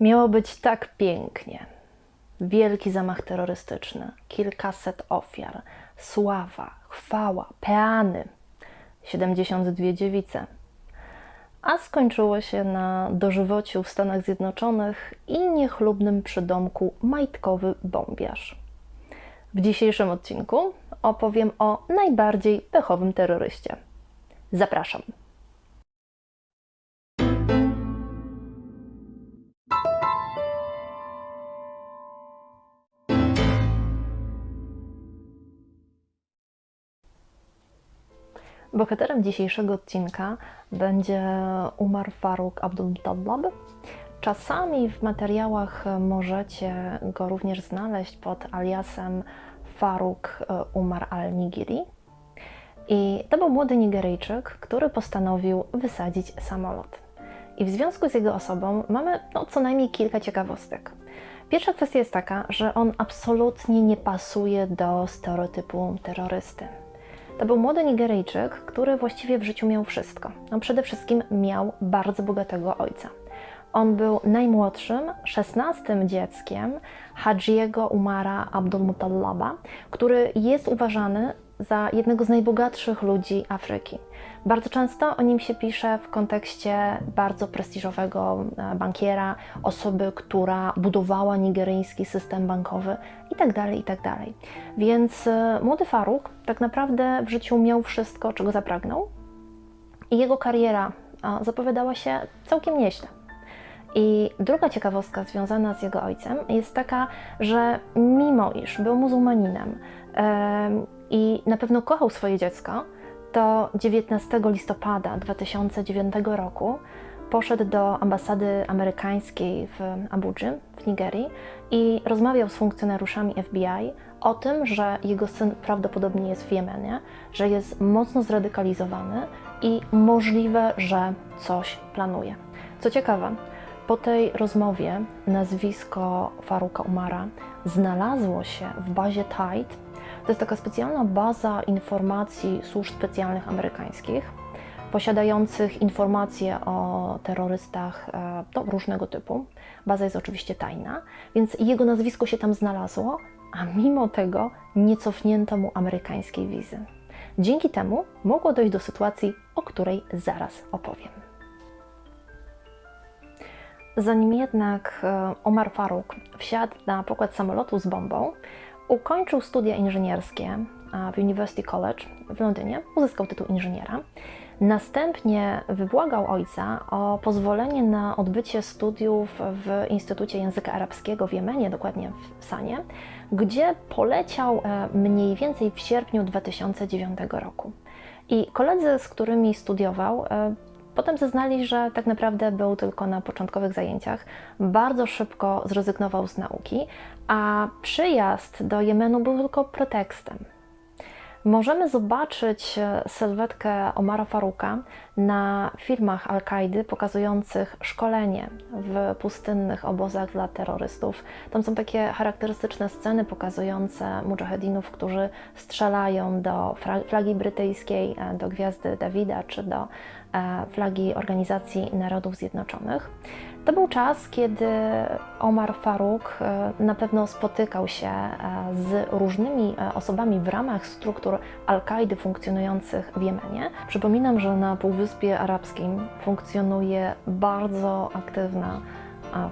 Miało być tak pięknie. Wielki zamach terrorystyczny, kilkaset ofiar, sława, chwała, peany, 72 dziewice. A skończyło się na dożywociu w Stanach Zjednoczonych i niechlubnym przydomku majtkowy bombiarz. W dzisiejszym odcinku opowiem o najbardziej pechowym terroryście. Zapraszam. Bohaterem dzisiejszego odcinka będzie Umar Faruk Abdul-Mutallab. Czasami w materiałach możecie go również znaleźć pod aliasem Faruk e, Umar al-Nigiri. I to był młody Nigeryjczyk, który postanowił wysadzić samolot. I w związku z jego osobą mamy no, co najmniej kilka ciekawostek. Pierwsza kwestia jest taka, że on absolutnie nie pasuje do stereotypu terrorysty. To był młody Nigeryjczyk, który właściwie w życiu miał wszystko. On przede wszystkim miał bardzo bogatego ojca. On był najmłodszym, szesnastym dzieckiem Hadjiego Umara Abdulmutallaba, który jest uważany za jednego z najbogatszych ludzi Afryki. Bardzo często o nim się pisze w kontekście bardzo prestiżowego e, bankiera, osoby, która budowała nigeryjski system bankowy itd. itd. Więc e, młody Faruk tak naprawdę w życiu miał wszystko, czego zapragnął i jego kariera zapowiadała się całkiem nieźle. I druga ciekawostka związana z jego ojcem jest taka, że mimo iż był muzułmaninem em, i na pewno kochał swoje dziecko, to 19 listopada 2009 roku poszedł do ambasady amerykańskiej w Abudży, w Nigerii i rozmawiał z funkcjonariuszami FBI o tym, że jego syn prawdopodobnie jest w Jemenie, że jest mocno zradykalizowany i możliwe, że coś planuje. Co ciekawe, po tej rozmowie nazwisko Faruka Umara znalazło się w bazie TIDE. To jest taka specjalna baza informacji służb specjalnych amerykańskich, posiadających informacje o terrorystach e, no, różnego typu. Baza jest oczywiście tajna, więc jego nazwisko się tam znalazło, a mimo tego nie cofnięto mu amerykańskiej wizy. Dzięki temu mogło dojść do sytuacji, o której zaraz opowiem. Zanim jednak e, Omar Faruk wsiadł na pokład samolotu z bombą, ukończył studia inżynierskie w University College w Londynie, uzyskał tytuł inżyniera. Następnie wybłagał ojca o pozwolenie na odbycie studiów w Instytucie Języka Arabskiego w Jemenie, dokładnie w Sanie, gdzie poleciał e, mniej więcej w sierpniu 2009 roku. I koledzy, z którymi studiował, e, Potem zeznali, że tak naprawdę był tylko na początkowych zajęciach. Bardzo szybko zrezygnował z nauki, a przyjazd do Jemenu był tylko pretekstem. Możemy zobaczyć e, sylwetkę Omara Faruka na filmach Al-Kaidy pokazujących szkolenie w pustynnych obozach dla terrorystów. Tam są takie charakterystyczne sceny pokazujące mujahedinów, którzy strzelają do flagi brytyjskiej, e, do gwiazdy Dawida czy do e, flagi Organizacji Narodów Zjednoczonych. To był czas, kiedy Omar Faruk na pewno spotykał się z różnymi osobami w ramach struktur Al-Kaidy funkcjonujących w Jemenie. Przypominam, że na Półwyspie Arabskim funkcjonuje bardzo aktywna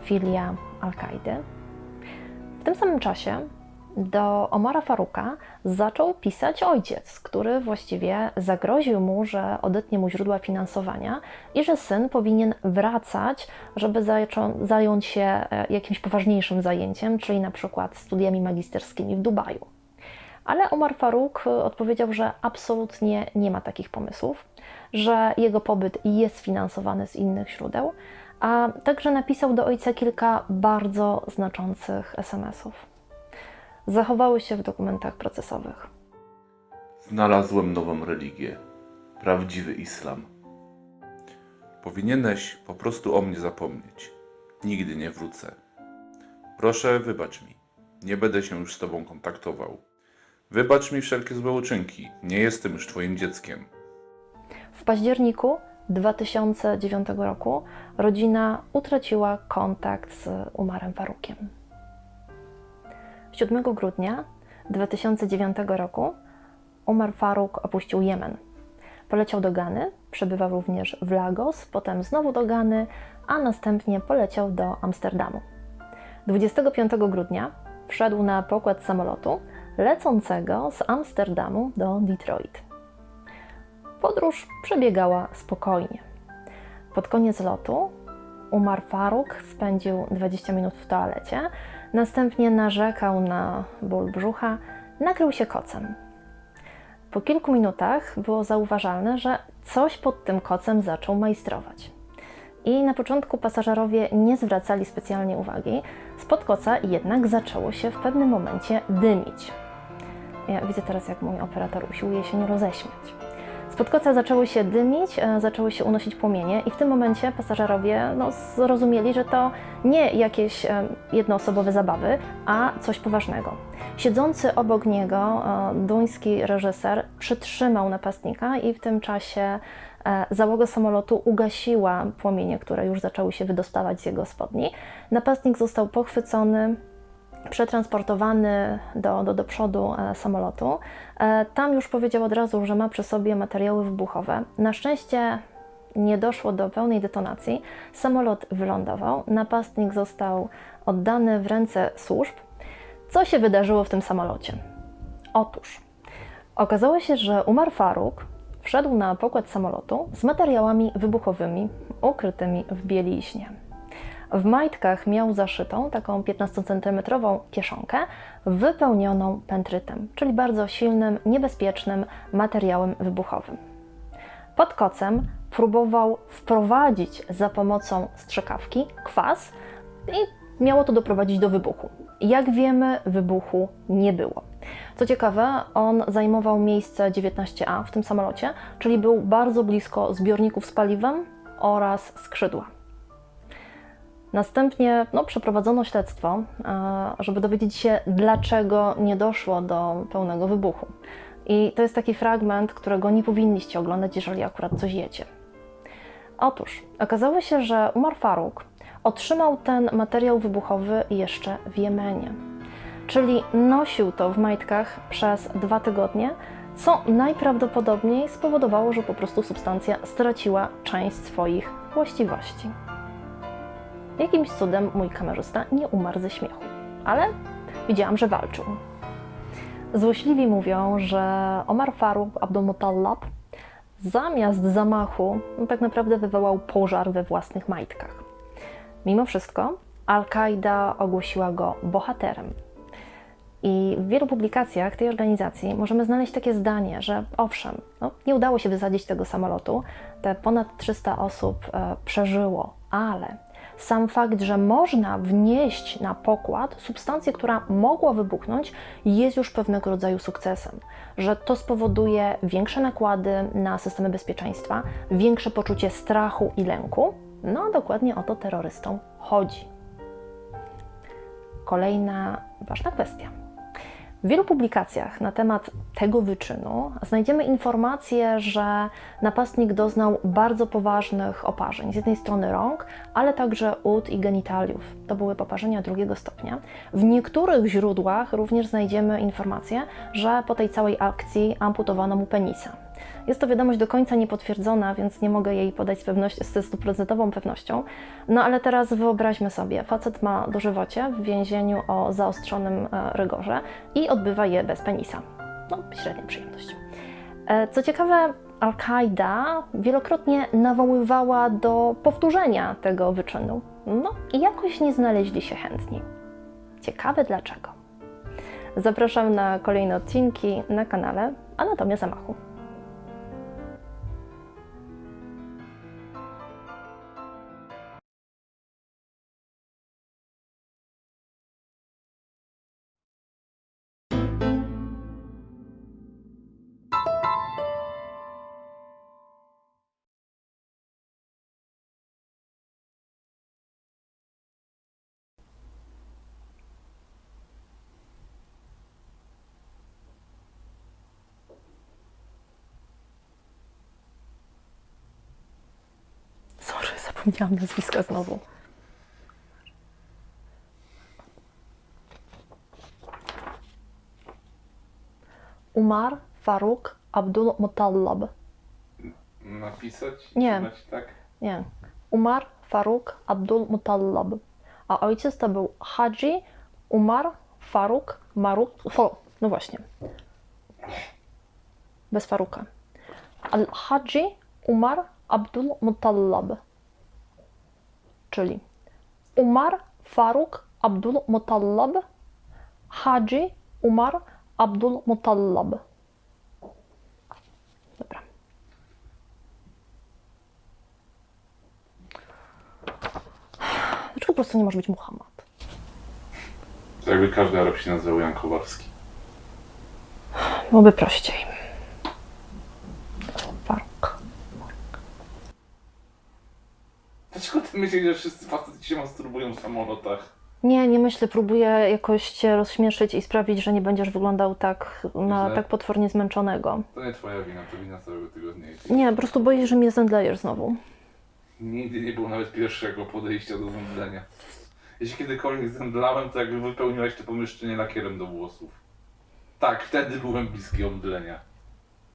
filia Al-Kaidy. W tym samym czasie do Omara Faruka zaczął pisać ojciec, który właściwie zagroził mu, że odetnie mu źródła finansowania i że syn powinien wracać, żeby zająć się e, jakimś poważniejszym zajęciem, czyli na przykład studiami magisterskimi w Dubaju. Ale Omar Faruk odpowiedział, że absolutnie nie ma takich pomysłów, że jego pobyt jest finansowany z innych źródeł, a także napisał do ojca kilka bardzo znaczących SMS-ów. Zachowały się w dokumentach procesowych. Znalazłem nową religię. Prawdziwy islam. Powinieneś po prostu o mnie zapomnieć. Nigdy nie wrócę. Proszę, wybacz mi. Nie będę się już z tobą kontaktował. Wybacz mi wszelkie złe uczynki. Nie jestem już twoim dzieckiem. W październiku 2009 roku rodzina utraciła kontakt z Umarem Farukiem. 7 grudnia 2009 roku Umar Faruk opuścił Jemen. Poleciał do Gany, przebywał również w Lagos, potem znowu do Gany, a następnie poleciał do Amsterdamu. 25 grudnia wszedł na pokład samolotu lecącego z Amsterdamu do Detroit. Podróż przebiegała spokojnie. Pod koniec lotu Umar Faruk spędził 20 minut w toalecie, następnie narzekał na ból brzucha, nakrył się kocem. Po kilku minutach było zauważalne, że coś pod tym kocem zaczął majstrować. I na początku pasażerowie nie zwracali specjalnie uwagi, spod koca jednak zaczęło się w pewnym momencie dymić. Ja widzę teraz, jak mój operator usiłuje się nie roześmiać. Spod koca zaczęło się dymić, e, zaczęły się unosić płomienie, i w tym momencie pasażerowie no, zrozumieli, że to nie jakieś e, jednoosobowe zabawy, a coś poważnego. Siedzący obok niego e, duński reżyser przytrzymał napastnika, i w tym czasie załoga samolotu ugasiła płomienie, które już zaczęły się wydostawać z jego spodni. Napastnik został pochwycony, przetransportowany do, do, do przodu samolotu. E, Tam już powiedział od razu, że ma przy sobie materiały wybuchowe. Na szczęście nie doszło do pełnej detonacji. Samolot wylądował, napastnik został oddany w ręce służb. Co się wydarzyło w tym samolocie? Otóż okazało się, że Umar Faruk wszedł na pokład samolotu z materiałami wybuchowymi ukrytymi w bieliźnie. W majtkach miał zaszytą taką 15-centymetrową kieszonkę wypełnioną pentrytem, czyli bardzo silnym, niebezpiecznym materiałem wybuchowym. Pod kocem próbował wprowadzić za pomocą strzykawki kwas i miało to doprowadzić do wybuchu. Jak wiemy, wybuchu nie było. Co ciekawe, on zajmował miejsce 19A w tym samolocie, czyli był bardzo blisko zbiorników z paliwem oraz skrzydła. Następnie no, przeprowadzono śledztwo, e, żeby dowiedzieć się, dlaczego nie doszło do pełnego wybuchu. I to jest taki fragment, którego nie powinniście oglądać, jeżeli akurat coś jecie. Otóż okazało się, że Umar Faruk otrzymał ten materiał wybuchowy jeszcze w Jemenie. Czyli nosił to w majtkach przez dwa tygodnie, co najprawdopodobniej spowodowało, że po prostu substancja straciła część swoich właściwości. Jakimś cudem mój kamerzysta nie umarł ze śmiechu, ale widziałam, że walczył. Złośliwi mówią, że Omar Faruk Abdulmutallab zamiast zamachu tak naprawdę wywołał pożar we własnych majtkach. Mimo wszystko Al-Kaida ogłosiła go bohaterem. I w wielu publikacjach tej organizacji możemy znaleźć takie zdanie, że owszem, no, nie udało się wysadzić tego samolotu, te ponad 300 osób e, przeżyło, ale sam fakt, że można wnieść na pokład substancję, która mogła wybuchnąć, jest już pewnego rodzaju sukcesem. Że to spowoduje większe nakłady na systemy bezpieczeństwa, większe poczucie strachu i lęku. No a dokładnie o to terrorystom chodzi. Kolejna ważna kwestia. W wielu publikacjach na temat tego wyczynu znajdziemy informację, że napastnik doznał bardzo poważnych oparzeń. Z jednej strony rąk, ale także ud i genitaliów. To były poparzenia drugiego stopnia. W niektórych źródłach również znajdziemy informację, że po tej całej akcji amputowano mu penisa. Jest to wiadomość do końca niepotwierdzona, więc nie mogę jej podać z, pewność, z stuprocentową pewnością. No ale teraz wyobraźmy sobie, facet ma dożywocie w więzieniu o zaostrzonym e, rygorze i odbywa je bez penisa. No, średnia przyjemność. E, Co ciekawe, Al-Kaida wielokrotnie nawoływała do powtórzenia tego wyczynu. No i jakoś nie znaleźli się chętni. Ciekawe dlaczego. Zapraszam na kolejne odcinki na kanale Anatomia Zamachu. Zapomniałam nazwiska znowu. Umar Faruk Abdul Mutallab. Napisać? Nie. Tak? Nie. Umar Faruk Abdul Mutallab. A ojciec to był Hadzi Umar Faruk Maruk. Fo, no właśnie. Bez Faruka. Al-Hadzi Umar Abdul Mutallab. Czyli Umar Faruk Abdul Mutallab. Hadzi Umar Abdul Mutallab. Dobra. Dlaczego po prostu nie może być Muhammad? To jakby każdy Arab się nazywał Jan Kowalski. Byłoby prościej. Faruk. Myślisz, że wszyscy facety się masturbują w samolotach? Nie, nie myślę, próbuję jakoś cię rozśmieszyć i sprawić, że nie będziesz wyglądał tak na Źle. tak potwornie zmęczonego. To nie twoja wina, to wina całego tygodnia. Nie, po prostu boję się, że mnie zemdlejesz znowu. Nigdy nie było nawet pierwszego podejścia do zemdlenia. Jeśli kiedykolwiek zemdlałem, to jak wypełniłaś to pomieszczenie lakierem do włosów. Tak, wtedy byłem bliski omdlenia.